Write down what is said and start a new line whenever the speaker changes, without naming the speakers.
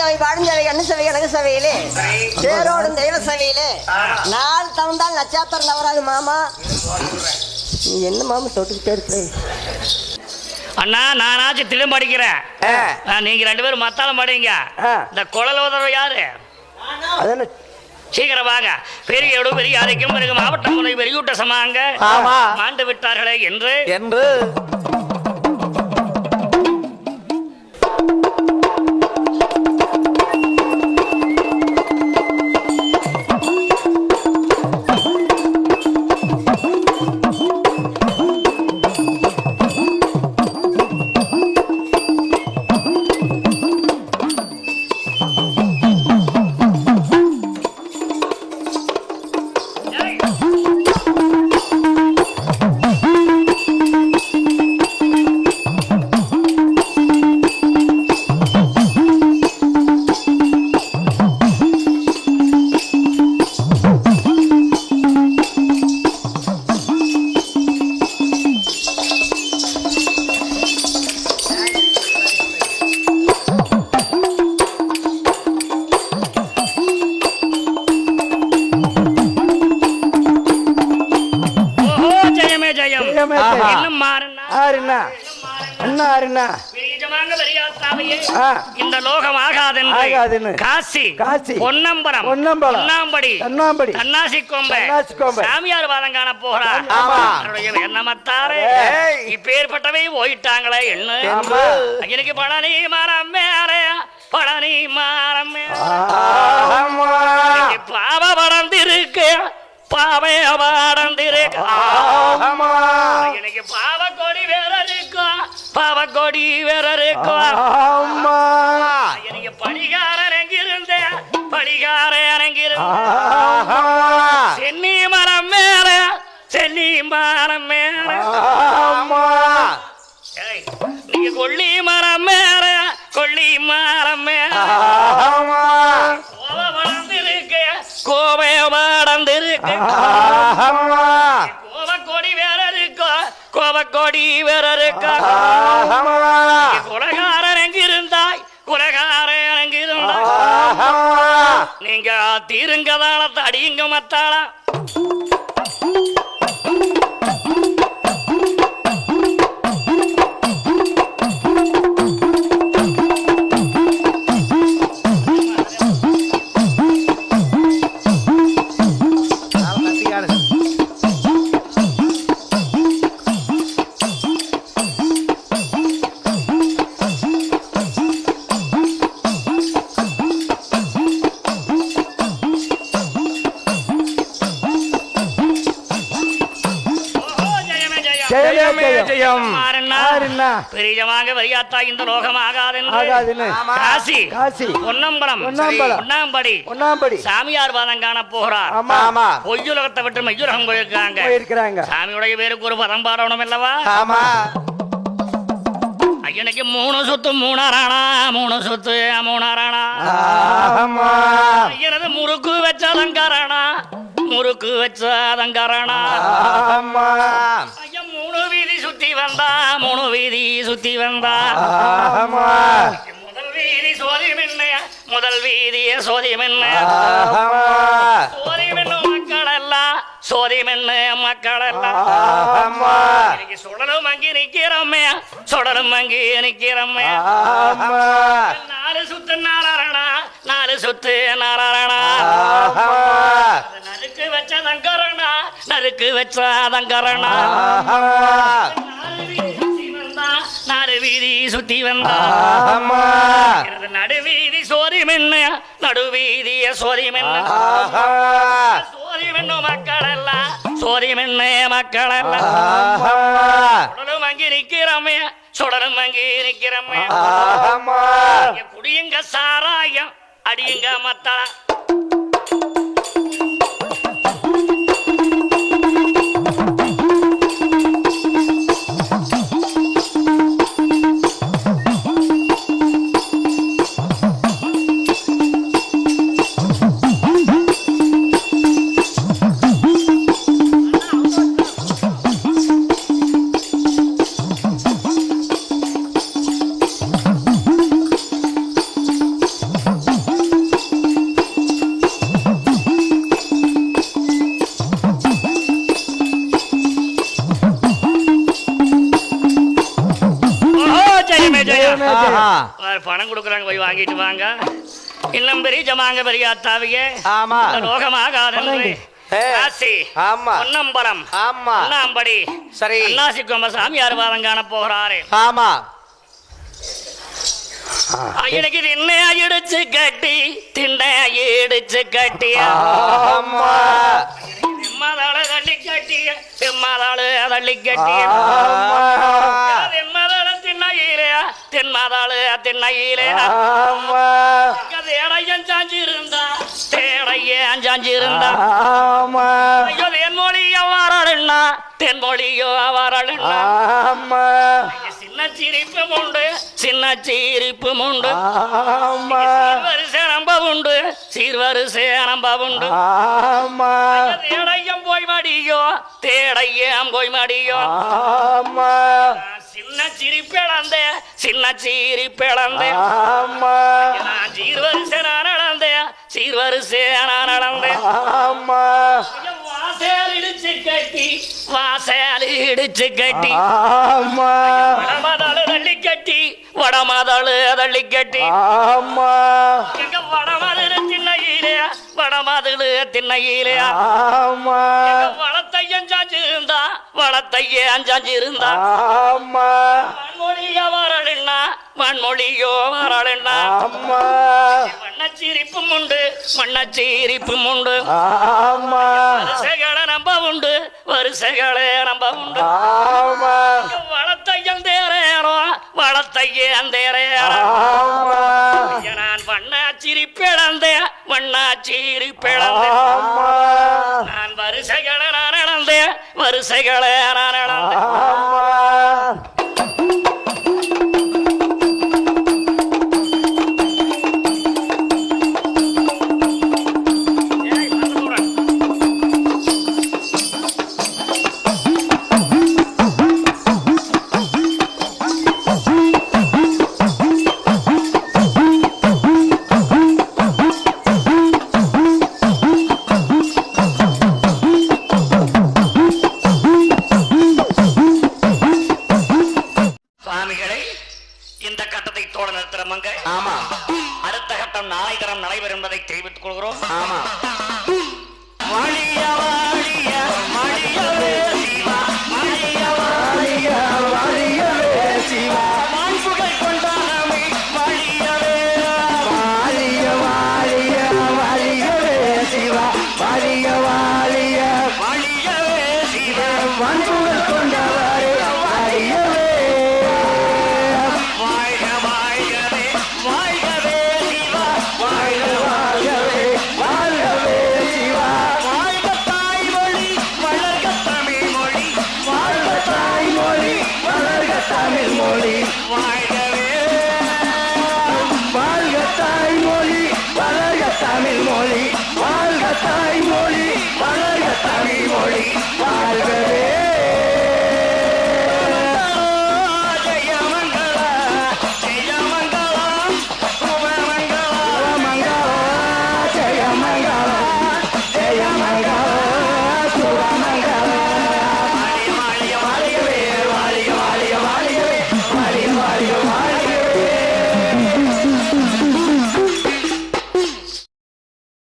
ஆஞ்சவை பாடுஞ்சவை அண்ணு சவை அழகு சவையிலே தேரோடும் தெய்வ சவையிலே நாள் தவந்தால் நட்சத்திரம் தவறாது மாமா. நீ என்ன மாமா தொட்டுக்கிட்டே இருக்க?
அண்ணா நானாச்சும்
ஆ.
ஆ, நீங்க ரெண்டு பேரும் மத்தாளம் படிங்க. இந்த குழல் உதவி யாரு சீக்கிரம் வாங்க. பெரிய எடு பெரிய அரைக்கும் பிறகு மாவட்ட முறை பெரியூட்ட சமாங்க.
ஆமா.
மாண்டு விட்டார்களே என்று.
என்று. Who? அண்ணா.
இந்த லோகம் ஆகாதென்று
ஆகாதென்று.
காசி
காசி.
பொன்னம்பலம்
பொன்னம்பலம்.
பொன்னாம்படி
கண்ணாம்படி
கண்ணாசி கொம்பை. சாமியார் பாதம் காண போகிறார்
ஏய்.
இப்பேற்பட்டவை போயிட்டாங்களே என்ன. எனக்கு பழனி மரம் மேலே பழனி மரம் பாவ படர்ந்திருக்கு பாவை படர்ந்திருக்கு
ஆமா
பாவ கொடி வேற இருக்கும்
ஆமா
எனக்கு படிகாரன் எங்கிருந்த படிகாரன் எங்கிருந்த
ஆமா.
சென்னி மரம் மேல சென்னி மரம் மேல
ஆமா.
நீங்க கொல்லி மரம் மேல கொல்லி மரம் மேல
ஆமா.
கோவ வளர்ந்திருக்கு கோவை வளர்ந்திருக்கு
ஆமா
கோவ கொடி வேற இருக்கோ கோவ கொடி
ஆமா
குலகாரன் எங்கிருந்தாய்? குலகாரன் எங்கிருந்தாய் நீங்க தீருங்கதான தடியுங்க மத்தாளா. ஜெயமே ஜெயம். பெரியவாங்க வரியாத்தா இந்த லோகம் ஆகாதென்று
ஆகாதுன்னு
காசி.
காசி.
பொன்னம்பலம். பொன்னாம்படி.
ஒன்னாம்படி
சாமியார் பாதம் காண போகிறார்.
ஆமா.
பொய்யுலகத்தை விட்டு மையுலகம் போயிருக்காங்க
போயிருக்கிறாங்க.
சாமியுடைய பேருக்கு ஒரு பதம் பாடணும் அல்லவா?
ஆமா.
ஐயனுக்கு மூணு சுத்து மூணாரானா மூணு சுத்து மூணாரானா
ஆமா.
ஐயனது முறுக்கு வச்சதங்காரானா முறுக்கு வீதி சுத்தி வந்தா மூணு வீதி சுத்தி வந்தா. முதல் வீதி சோதி மின்ன முதல் வீதிய சோதி மின்ன
ஆமா.
சோதி மின்னு மக்கள் எல்லாம் சோதி மின்னு மக்கள் எல்லாம் சுடலும் அங்கி நிக்கிறோமே சுடலும் அங்கி நிக்கிறோமே நாலு சுத்து நாலாரணா நாலு சுத்து நாலாரணா நறுக்கு வச்ச தங்கரணா நறுக்கு வச்ச தங்கரணா நாலு வீதி சுத்தி வந்தா.
ஆமா
எனது நடுவீதி சோதி மின்னு நடுவீதிய சோதி மின்னு
ஆமா
சோதி மின்னு மக்கள் எல்லாம் சோதி மின்னு மக்கள் எல்லாம் அங்கி நிக்கிறோமே சுடலும் அங்கி நிக்கிறோமே
ஆமா
இங்க குடியுங்க சாராயம் அடியுங்க மத்தளம். பணம் கொடுக்குறாங்க போய் வாங்கிட்டு வாங்க. இன்னும் பெரிய ஜமாங்க பெரிய அத்தாவிய.
ஆமா. ஆமா.
பொன்னம்பலம்
ஆமா.
அண்ணாம்படி
சரி.
அண்ணாசி கும்பசாமியார் வாதம் காண போகிறாரே.
ஆமா.
எனக்கு திண்ணை இடிச்சு கட்டி திண்ணை இடிச்சு கட்டி.
ஆமா.
திம்மதாள தள்ளி கட்டி திம்மதாள தள்ளி கட்டி திண்ணையிலே தேடையன் சாஞ்சி இருந்தா தேடையன் சாஞ்சி இருந்தா தென்மொழியோ வாராளுண்ணா தென்மொழியோ
ஆமா.
சின்ன சிரிப்பும் உண்டு சின்ன சிரிப்பும் உண்டு. சீர்வரிசை நம்ப உண்டு சீர்வரிசை நம்ப உண்டு. தேடையம் போய் மடியோ தேடையம் போய் மடியோ. சின்ன சிரிப்பிழந்த சின்ன சிரிப்பிழந்த
ஆமா.
நான் சீர்வரிசை நான் நடந்தேன் சீர்வரிசை நான் நடந்தேன்
ஆமா.
வாசல் இடிச்சு கட்டி வாசல் இடிச்சு கட்டி.
ஆமா.
வடமதாளு தள்ளி கட்டி வடமதாளு தள்ளி கட்டி.
ஆமா.
எங்க வடமதுல திண்ணையிலே வடமதுல
ஆமா.
வளத்தையன் வளத்தையன் சாஞ்சு இருந்தா
ஆமா.
மண்மொழியோ வரலண்ணா மண்மொழியோ வரலண்ணா
ஆமா.
மண்ணச்சிரிப்பும் உண்டு மண்ணச்சிரிப்பும் உண்டு.
ஆமா.
வருஷகளை நம்ப உண்டு வருஷகளை நம்ப உண்டு.
ஆமா.
வளத்தையன் தேரேனோ வளத்தையன் தேரேனோ
ஆமா.
நான் வண்ணாச்சிரிப்பிழந்தேன்
ஆமா.
நான் வருஷகளை நான் இழந்தேன் வருஷகளை நான் நிறுத்துறமங்க
ஆமா.
அடுத்த கட்டம் நாளை தரம் நடைபெறும் என்பதை தெரிவித்துக் கொள்கிறோம்.
ஆமா.
வாழிய